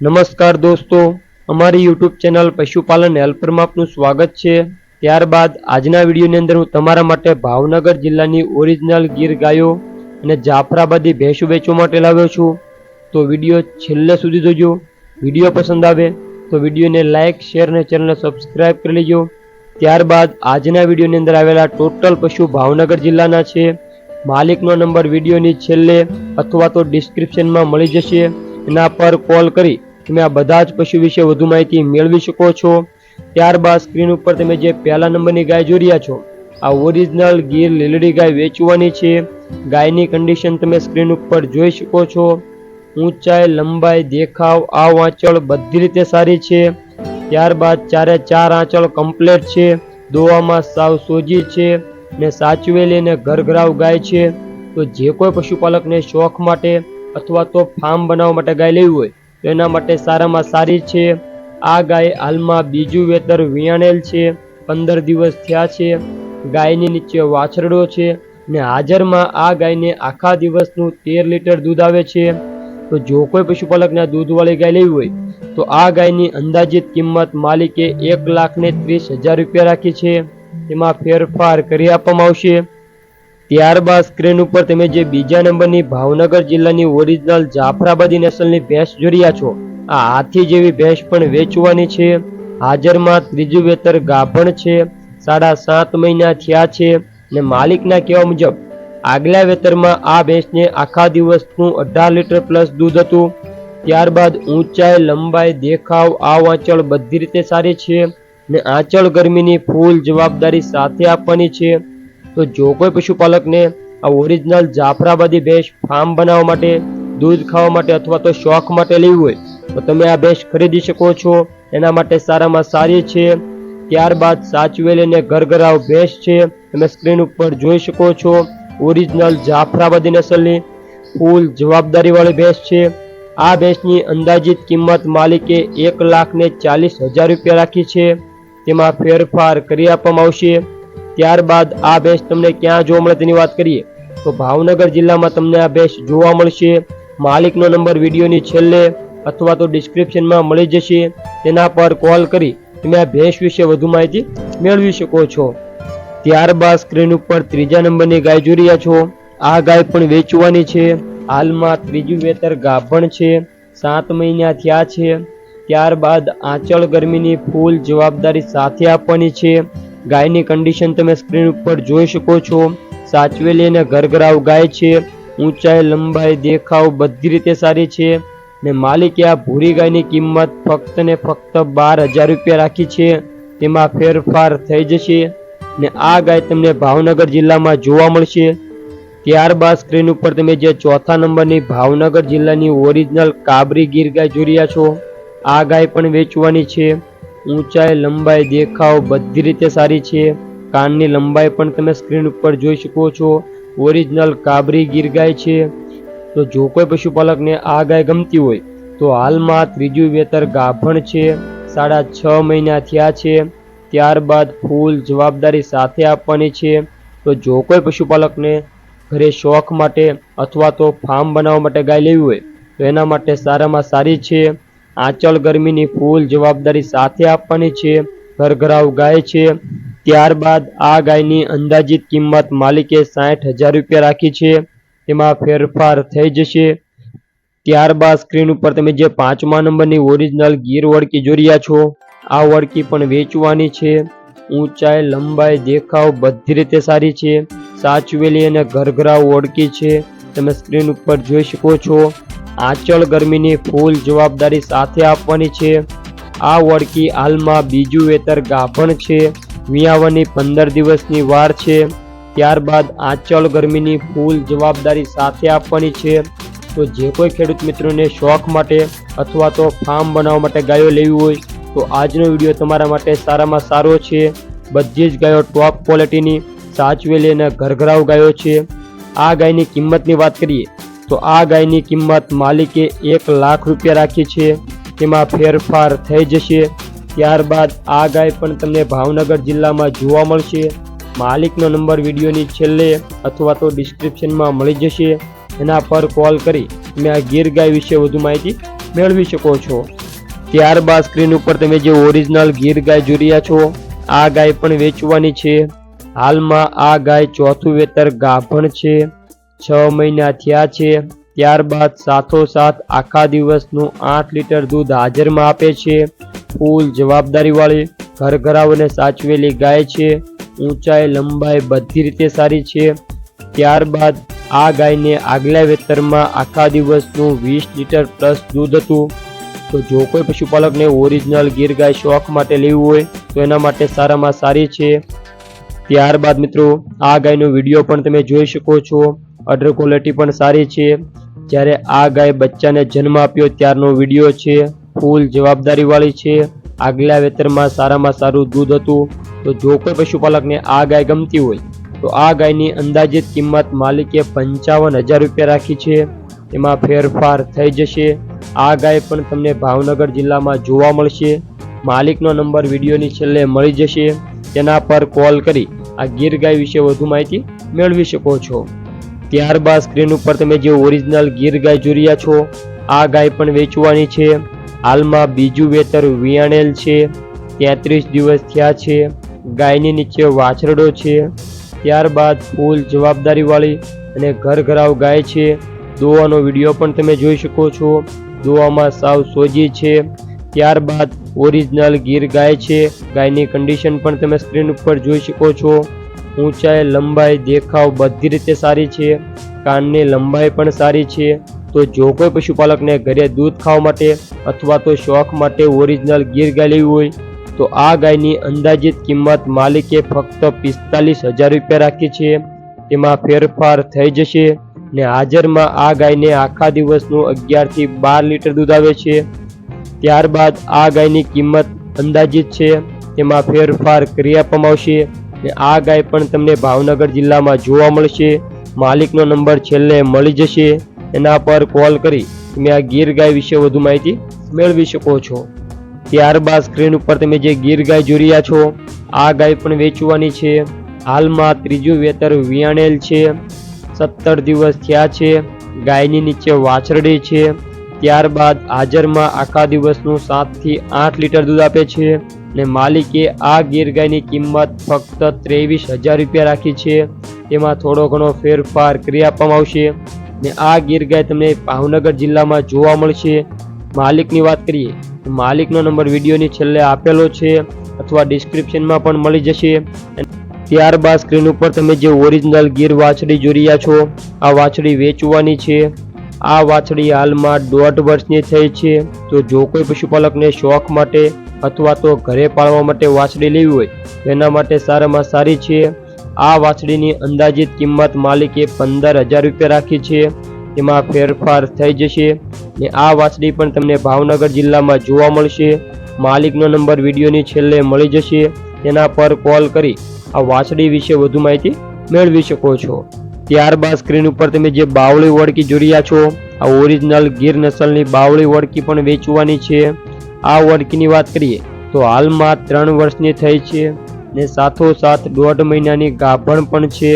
નમસ્કાર દોસ્તો, અમારી યુટ્યુબ ચેનલ પશુપાલન હેલ્પરમાં આપનું સ્વાગત છે. ત્યારબાદ આજના વિડીયોની અંદર હું તમારા માટે ભાવનગર જિલ્લાની ઓરિજિનલ ગીર ગાયો અને જાફરાબાદી ભેંસો વેચવા માટે લાવ્યો છું. તો વીડિયો છેલ્લે સુધી જોજો. વીડિયો પસંદ આવે તો વિડીયોને લાઇક શેર અને ચેનલને સબસ્ક્રાઇબ કરી લેજો. ત્યારબાદ આજના વિડીયોની અંદર આવેલા ટોટલ પશુ ભાવનગર જિલ્લાના છે. માલિકનો નંબર વિડીયોની છેલ્લે અથવા તો ડિસ્ક્રિપ્શનમાં મળી જશે. એના પર કોલ કરી તમે આ બધા જ પશુ વિશે વધુ માહિતી મેળવી શકો છો. ત્યારબાદ સ્ક્રીન ઉપર તમે જે પહેલા નંબરની ગાય જોઈ રહ્યા છો, આ ઓરિજિનલ ગીર લીલડી ગાય વેચવાની છે. ગાયની કન્ડિશન તમે સ્ક્રીન ઉપર જોઈ શકો છો. ઊંચાઈ, લંબાઈ, દેખાવ આ આંચળ બધી રીતે સારી છે. ત્યારબાદ ચારે ચાર આંચળ કમ્પ્લેટ છે. દોવામાં સાવ સોજી છે ને સાચવેલી અને ઘરઘરાવ ગાય છે. તો જે કોઈ પશુપાલકને શોખ માટે અથવા તો ફાર્મ બનાવવા માટે ગાય લેવી હોય એના માટે સારામાં સારી છે. આ ગાય હાલમાં બીજું વેતર વિયાણેલ છે. પંદર દિવસ થયા છે. ગાયની નીચે વાછરડો છે ને હાજરમાં આ ગાયને આખા દિવસનું તેર લીટર દૂધ આવે છે. તો જો કોઈ પશુપાલકને દૂધવાળી ગાય લેવી હોય, તો આ ગાયની અંદાજિત કિંમત માલિકે એક લાખ ને ત્રીસ હજાર રૂપિયા રાખી છે. તેમાં ફેરફાર કરી આપવામાં આવશે. ત્યારબાદ સ્ક્રીન ઉપર તમે જે બીજા નંબરની ભાવનગર જિલ્લાની ઓરિજિનલ જાફરાબાદી નસલની ભેંસ રહ્યા છો. આ હાથી જેવી ભેંસ પણ વેચવાની છે. હાજરમાં ત્રીજું વેતર ગાભણ છે. સાડા સાત મહિના થયા છે ને માલિકના કહેવા મુજબ, આગલા વેતરમાં આ ભેંસને આખા દિવસનું અઢાર લીટર પ્લસ દૂધ હતું. ત્યારબાદ ઊંચાઈ, લંબાઈ, દેખાવ આ આંચળ બધી રીતે સારી છે ને આંચળ ગરમીની ફૂલ જવાબદારી સાથે આપવાની છે. તો જો કોઈ પશુપાલકને આ ઓરિજિનલ જાફરાબાદી ભેંસ ફાર્મ બનાવવા માટે, દૂધ ખાવા માટે અથવા તો શોખ માટે લેવી હોય, તો તમે આ ભેંસ ખરીદી શકો છો. એના માટે સારામાં સારી છે. ત્યારબાદ સાચવેલી અને ઘરઘરાવ ભેંસ છે. તમે સ્ક્રીન ઉપર જોઈ શકો છો. ઓરિજિનલ જાફરાબાદી નસલની ફૂલ જવાબદારીવાળી ભેંસ છે. આ ભેંસની અંદાજિત કિંમત માલિકે એક લાખ ને ચાલીસ હજાર રૂપિયા રાખી છે. તેમાં ફેરફાર કરી આપવામાં આવશે. ત્યારબાદ આ ભેંસ તમને ક્યાં જોવા મળે તેની વાત કરીએ, તો ભાવનગર જિલ્લામાં તમને આ ભેંસ જોવા મળશે. માલિકનો નંબર વિડીયોની છેલ્લે અથવા તો ડિસ્ક્રિપ્શનમાં મળી જશે. તેના પર કોલ કરી તમે આ ભેંસ વિશે વધુ માહિતી મેળવી શકો છો. ત્યારબાદ સ્ક્રીન ઉપર ત્રીજા નંબરની ગાય જોઈ રહ્યા છો. આ ગાય પણ વેચવાની છે. હાલમાં ત્રીજું વેતર ગાભણ છે. સાત મહિના થયા છે. ત્યારબાદ આંચળ ગરમીની ફૂલ જવાબદારી સાથે આપવાની છે. ગાયની કન્ડિશન તમે સ્ક્રીન ઉપર જોઈ શકો છો. સાચવેલી અને ઘરઘરાવ ગાય છે. ઊંચાઈ, લંબાઈ, દેખાવ બધી રીતે સારી છે. ને માલિકે આ ભૂરી ગાયની કિંમત ફક્ત ને ફક્ત બાર હજાર રૂપિયા રાખી છે. તેમાં ફેરફાર થઈ જશે ને આ ગાય તમને ભાવનગર જિલ્લામાં જોવા મળશે. ત્યારબાદ સ્ક્રીન ઉપર તમે જે ચોથા નંબરની ભાવનગર જિલ્લાની ઓરિજિનલ કાબરી ગીર ગાય જોઈ રહ્યા છો. આ ગાય પણ વેચવાની છે. ઊંચાઈ, લંબાઈ, દેખાવ બધી રીતે સારી છે. કાનની લંબાઈ પણ તમે સ્ક્રીન ઉપર જોઈ શકો છો. ઓરિજિનલ કાબરી ગીર ગાય છે. તો જો કોઈ પશુપાલકને આ ગાય ગમતી હોય, તો હાલમાં ત્રીજું વેતર ગાભણ છે. સાડા છ મહિના થયા છે. ત્યારબાદ ફૂલ જવાબદારી સાથે આપવાની છે. તો જો કોઈ પશુપાલકને ઘરે શોખ માટે અથવા તો ફાર્મ બનાવવા માટે ગાય લેવી હોય, તો એના માટે સારામાં સારી છે. આંચળ ગરમીની ફૂલ જવાબદારી સાથે આપવાની છે. ઘરઘરાવ ગાય છે. ત્યારબાદ આ ગાયની અંદાજિત કિંમત માલિકે સાઠ હજાર રૂપિયા રાખી છે. તેમાં ફેરફાર થઈ જશે. ત્યારબાદ સ્ક્રીન ઉપર તમે જે પાંચમા નંબરની ઓરિજિનલ ગીર વળકી જોઈ રહ્યા છો, આ વળકી પણ વેચવાની છે. ઊંચાઈ, લંબાઈ, દેખાવ બધી રીતે સારી છે. સાચવેલી અને ઘરઘરાવ ઓળકી છે. તમે સ્ક્રીન ઉપર જોઈ શકો છો. આંચળ ગરમીની ફૂલ જવાબદારી સાથે આપવાની છે. આ વળકી હાલમાં બીજું વેતર ગાભણ છે. વિયાવાની પંદર દિવસની વાર છે. ત્યારબાદ આંચળ ગરમીની ફૂલ જવાબદારી સાથે આપવાની છે. તો જે કોઈ ખેડૂત મિત્રોને શોખ માટે અથવા તો ફાર્મ બનાવવા માટે ગાયો લેવી હોય, તો આજનો વીડિયો તમારા માટે સારામાં સારો છે. બધી જ ગાયો ટોપ ક્વોલિટીની સાચવેલી અને ઘરઘરાવ ગાયો છે. આ ગાયની કિંમતની વાત કરીએ તો આ ગાયની કિંમત માલિકે એક લાખ રૂપિયા રાખી છે. તેમાં ફેરફાર થઈ જશે. ત્યારબાદ આ ગાય પણ તમને ભાવનગર જિલ્લામાં જોવા મળશે. માલિકનો નંબર વિડીયોની છેલ્લે અથવા તો ડિસ્ક્રિપ્શનમાં મળી જશે. એના પર કોલ કરી તમે આ ગીર ગાય વિશે વધુ માહિતી મેળવી શકો છો. ત્યારબાદ સ્ક્રીન ઉપર તમે જે ઓરિજિનલ ગીર ગાય જોઈ રહ્યા છો, આ ગાય પણ વેચવાની છે. હાલમાં આ ગાય ચોથું વેતર ગાભણ છે. છ મહિના થયા છે, ત્યારબાદ સાથોસાથ આખા દિવસનું આઠ લીટર દૂધ હાજરમાં આપે છે. ફૂલ જવાબદારીવાળી ઘરઘરાઓને સાચવેલી ગાય છે. ઊંચાઈ, લંબાઈ બધી રીતે સારી છે. ત્યારબાદ આ ગાયને આગલા વેતરમાં આખા દિવસનું વીસ લીટર પ્લસ દૂધ હતું. તો જો કોઈ પશુપાલકને ઓરિજિનલ ગીર ગાય શોખ માટે લેવું હોય, તો એના માટે સારામાં સારી છે. ત્યારબાદ મિત્રો, આ ગાયનો વીડિયો પણ તમે જોઈ શકો છો. અડર ક્વોલિટી પણ સારી છે. જ્યારે આ ગાય બચ્ચાને જન્મ આપ્યો ત્યારનો વીડિયો છે. ફૂલ જવાબદારીવાળી છે. આગલા વેતરમાં સારામાં સારું દૂધ હતું. તો જો કોઈ પશુપાલકને આ ગાય ગમતી હોય, તો આ ગાયની અંદાજિત કિંમત માલિકે પંચાવન હજાર રૂપિયા રાખી છે. એમાં ફેરફાર થઈ જશે. આ ગાય પણ તમને ભાવનગર જિલ્લામાં જોવા મળશે. માલિકનો નંબર વિડીયોની છેલ્લે મળી જશે. તેના પર કોલ કરી આ ગીર ગાય વિશે વધુ માહિતી મેળવી શકો છો. ત્યારબાદ સ્ક્રીન ઉપર તમે જે ઓરિજિનલ ગીર ગાય જોઈ રહ્યા છો, આ ગાય પણ વેચવાની છે. હાલમાં બીજું વેતર વિયાણેલ છે. તેત્રીસ દિવસ થયા છે. ગાયની નીચે વાછરડો છે. ત્યારબાદ ફૂલ જવાબદારીવાળી અને ઘર ઘરાવ ગાય છે. દોવાનો વીડિયો પણ તમે જોઈ શકો છો. દોવામાં સાવ સોજી છે. ત્યારબાદ ઓરિજિનલ ગીર ગાય છે. ગાયની કન્ડિશન પણ તમે સ્ક્રીન ઉપર જોઈ શકો છો. ઊંચાઈ, લંબાઈ, દેખાવ બધી રીતે સારી છે. કાનની લંબાઈ પણ સારી છે. તો જો કોઈ પશુપાલકને ઘરે દૂધ ખાવા માટે અથવા તો શોખ માટે ઓરિજિનલ ગીર ગાય લેવી હોય, તો આ ગાયની અંદાજિત કિંમત માલિકે ફક્ત પિસ્તાલીસ હજાર રૂપિયા રાખી છે. તેમાં ફેરફાર થઈ જશે ને હાજરમાં આ ગાયને આખા દિવસનું અગિયારથી બાર લીટર દૂધ આવે છે. ત્યારબાદ આ ગાયની કિંમત અંદાજિત છે. તેમાં ફેરફાર કરી આપવામાં આવશે. ને આ ગાય પણ તમને ભાવનગર જિલ્લામાં જોવા મળશે. માલિકનો નંબર છેલ્લે મળી જશે. એના પર કોલ કરી તમે આ ગીર ગાય વિશે વધુ માહિતી મેળવી શકો છો. ત્યારબાદ સ્ક્રીન ઉપર તમે જે ગીર ગાય જોઈ રહ્યા છો, આ ગાય પણ વેચવાની છે. હાલમાં ત્રીજું વેતર વિયાણેલ છે. સત્તર દિવસ થયા છે. ગાયની નીચે વાછરડી છે. ત્યારબાદ હાજરમાં આખા દિવસનું સાતથી આઠ લીટર દૂધ આપે છે. ને માલિકે આ ગીર ગાયની કિંમત ફક્ત ત્રેવીસ હજાર રૂપિયા રાખી છે. તેમાં થોડો ઘણો ફેરફાર કરી આપવામાં આવશે ને આ ગીર ગાય તમને ભાવનગર જિલ્લામાં જોવા મળશે. માલિકની વાત કરીએ તો માલિકનો નંબર વિડીયોની છેલ્લે આપેલો છે અથવા ડિસ્ક્રિપ્શનમાં પણ મળી જશે. ત્યારબાદ સ્ક્રીન ઉપર તમે જે ઓરિજિનલ ગીર વાછડી જોઈ રહ્યા છો, આ વાછડી વેચવાની છે. આ વાછડી હાલમાં દોઢ વર્ષની થઈ છે. તો જો કોઈ પશુપાલકને શોખ માટે અથવા તો ઘરે પાળવા માટે વાછડી લેવી હોય, તેના માટે સારામાં સારી છે. આ વાછડીની અંદાજિત કિંમત માલિકે પંદર હજાર રૂપિયા રાખી છે. તેમાં ફેરફાર થઈ જશે ને આ વાછડી પણ તમને ભાવનગર જિલ્લામાં જોવા મળશે. માલિકનો નંબર વિડીયોની છેલ્લે મળી જશે. તેના પર કોલ કરી આ વાછડી વિશે વધુ માહિતી મેળવી શકો છો. ત્યારબાદ સ્ક્રીન ઉપર તમે જે બાવળી વળકી જોઈ રહ્યા છો, આ ઓરિજિનલ ગીર નસલની બાવળી વળકી પણ વેચવાની છે. આ ઓળખીની વાત કરીએ, તો હાલમાં ત્રણ વર્ષની થઈ છે ને સાથોસાથ દોઢ મહિનાની ગાભણ પણ છે.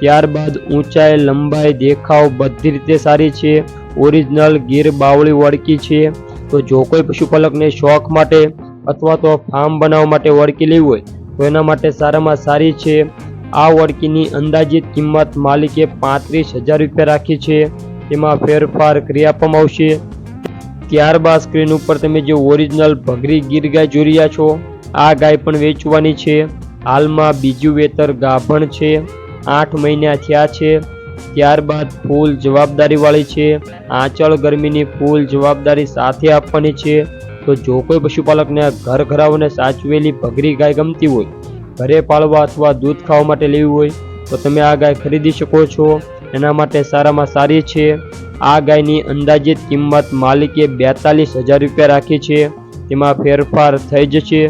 ત્યારબાદ ઊંચાઈ, લંબાઈ, દેખાવ બધી રીતે સારી છે. ઓરિજિનલ ગીર બાવળી વળકી છે. તો જો કોઈ પશુપાલકને શોખ માટે અથવા તો ફાર્મ બનાવવા માટે વળકી લેવી હોય, તો એના માટે સારામાં સારી છે. આ વળકીની અંદાજિત કિંમત માલિકે પાંત્રીસ હજાર રૂપિયા રાખી છે. તેમાં ફેરફાર કરી આપવામાં આવશે. ત્યારબાદ સ્ક્રીન ઉપર તમે જે ઓરિજિનલ ભગરી ગીર ગાય જોઈ રહ્યા છો, આ ગાય પણ વેચવાની છે. હાલમાં બીજું વેતર ગાભણ છે, આઠ મહિના થયા છે. ત્યારબાદ ફૂલ જવાબદારીવાળી છે, આંચળ ગરમીની ફૂલ જવાબદારી સાથે આપવાની છે. તો જો કોઈ પશુપાલકને ઘર ઘરાઓને સાચવેલી ભગરી ગાય ગમતી હોય, ઘરે પાળવા અથવા દૂધ ખાવા માટે લેવી હોય, તો તમે આ ગાય ખરીદી શકો છો. એના માટે સારામાં સારી છે. આ ગાયની અંદાજિત કિંમત માલિકે બેતાલીસ હજાર રૂપિયા રાખી છે. તેમાં ફેરફાર થઈ જશે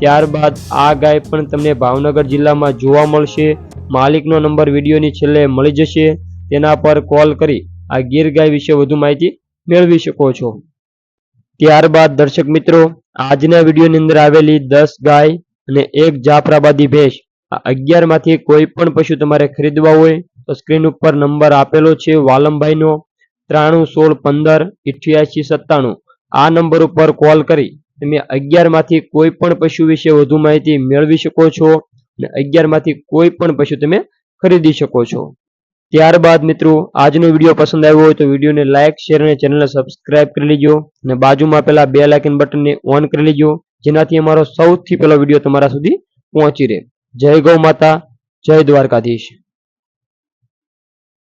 ત્યારબાદ આ ગાય પણ તમને ભાવનગર જિલ્લામાં જોવા મળશે. માલિકનો નંબર વિડીયોની છેલ્લે મળી જશે. તેના પર કોલ કરી આ ગીર ગાય વિશે વધુ માહિતી મેળવી શકો છો. ત્યારબાદ દર્શક મિત્રો, આજના વિડીયોની અંદર આવેલી દસ ગાય અને એક જાફરાબાદી ભેંસ, આ અગિયારમાંથી કોઈ પણ પશુ તમારે ખરીદવા હોય તો સ્ક્રીન ઉપર નંબર આપેલો છે વાલમભાઈનો. ત્રાણું, સોળ, પંદર, ઇઠ્યાસી, સત્તાણું. આ નંબર ઉપર કોલ કરી તમે અગિયારમાંથી કોઈ પણ પશુ વિશે વધુ માહિતી મેળવી શકો છો અને અગિયારમાંથી કોઈ પણ પશુ તમે ખરીદી શકો છો. ત્યારબાદ મિત્રો, આજનો વીડિયો પસંદ આવ્યો હોય તો વિડીયોને લાઇક શેર અને ચેનલને સબસ્ક્રાઇબ કરી લેજો અને બાજુમાં પેલા બે લાઇકન બટનને ઓન કરી લેજો જેનાથી અમારો સૌથી પહેલો વીડિયો તમારા સુધી પહોંચી રહે. જય ગૌ માતા, જય દ્વારકાધીશ.